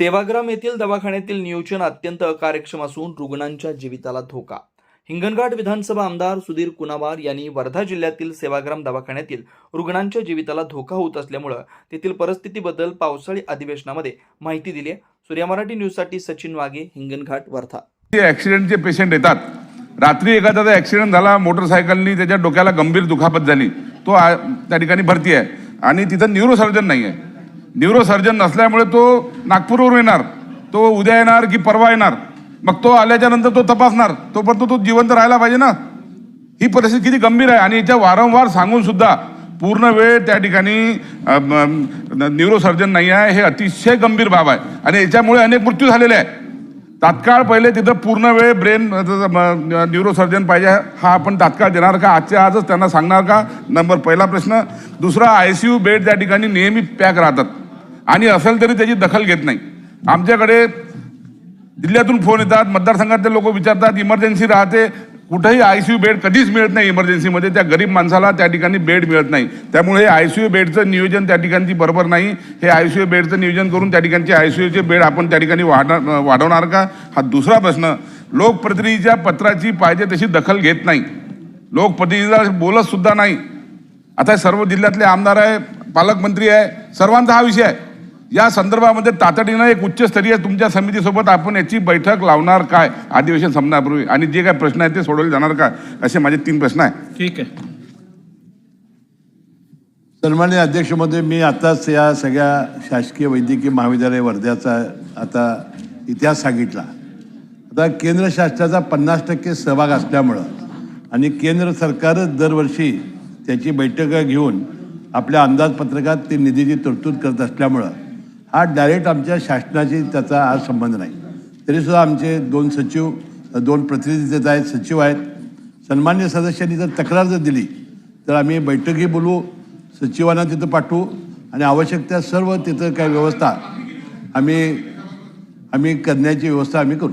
सेवाग्राम येथील दवाखान्यातील नियोजन अत्यंत अकार्यक्षम असून रुग्णांच्या जीविताला धोका. हिंगणघाट विधानसभा आमदार सुधीर कुनावार यांनी वर्धा जिल्ह्यातील सेवाग्राम दवाखान्यातील रुग्णांच्या जीविताला धोका होत असल्यामुळं तेथील परिस्थितीबद्दल पावसाळी अधिवेशनामध्ये माहिती दिली आहे सूर्या मराठी न्यूजसाठी सचिन वाघे हिंगणघाट वर्धा. जे ॲक्सिडेंटचे पेशंट येतात रात्री एखाद्याचा ॲक्सिडेंट झाला मोटरसायकलनी त्याच्या डोक्याला गंभीर दुखापत झाली तो त्या ठिकाणी भरती आहे आणि तिथं न्यूरोसर्जन नाही आहे न्यूरोसर्जन नसल्यामुळे तो नागपूरवरून येणार. तो उद्या येणार की परवा येणार. मग तो आल्याच्यानंतर तो तपासणार. तोपर्यंत तो जिवंत राहायला पाहिजे ना. ही परिस्थिती किती गंभीर आहे आणि याच्या वारंवार सांगून सुद्धा पूर्ण वेळ त्या ठिकाणी न्यूरोसर्जन नाही आहे. हे अतिशय गंभीर बाब आहे. आणि याच्यामुळे अनेक मृत्यू झालेले आहे तात्काळ पहिले तिथं पूर्ण वेळ ब्रेन न्यूरोसर्जन पाहिजे. हा आपण तात्काळ देणार का? आजच्या आजच त्यांना सांगणार का? नंबर पहिला प्रश्न. दुसरा आय सी यू बेड त्या ठिकाणी नेहमी पॅक राहतात. आणि असेल तरी त्याची दखल घेत नाही. आमच्याकडे जिल्ह्यातून फोन येतात मतदारसंघातले लोक विचारतात इमर्जन्सी राहते कुठेही यू बेड कधीच मिळत नाही इमर्जन्सीमध्ये त्या गरीब माणसाला त्या ठिकाणी बेड मिळत नाही. त्यामुळे हे यू बेडचं नियोजन त्या ठिकाणची बरोबर नाही. हे आय यू बेडचं नियोजन करून त्या ठिकाणचे यूचे बेड आपण त्या ठिकाणी वाढ वाढवणार का? हा दुसरा प्रश्न. लोकप्रतिनिधीच्या पत्राची पाहिजे तशी दखल घेत नाही. लोकप्रतिनिधीला बोलतसुद्धा नाही. आता सर्व जिल्ह्यातले आमदार आहे पालकमंत्री आहे सर्वांचा हा विषय आहे. या संदर्भामध्ये तातडीनं एक उच्चस्तरीय तुमच्या समितीसोबत आपण याची बैठक लावणार काय? अधिवेशन संपण्यापूर्वी. आणि जे काय प्रश्न आहेत ते सोडवले जाणार का असे माझे तीन प्रश्न आहे ठीक आहे. सन्मान्य अध्यक्ष महोदय मी आताच या सगळ्या शासकीय वैद्यकीय महाविद्यालय वर्ध्याचा आता इतिहास सांगितला. आता केंद्र शासनाचा पन्नास टक्के सहभाग असल्यामुळं आणि केंद्र सरकारच दरवर्षी त्याची बैठक घेऊन आपल्या अंदाजपत्रकात ते निधीची तरतूद करत असल्यामुळं हा डायरेक्ट आमच्या शासनाशी त्याचा हा संबंध नाही. तरीसुद्धा आमचे दोन सचिव दोन प्रतिनिधी तिथं आहेत सचिव आहेत. सन्मान्य सदस्यांनी जर तक्रार जर दिली तर आम्ही बैठकी बोलवू सचिवांना तिथं पाठवू आणि आवश्यक त्या सर्व तिथं काय व्यवस्था आम्ही आम्ही करण्याची व्यवस्था आम्ही करू.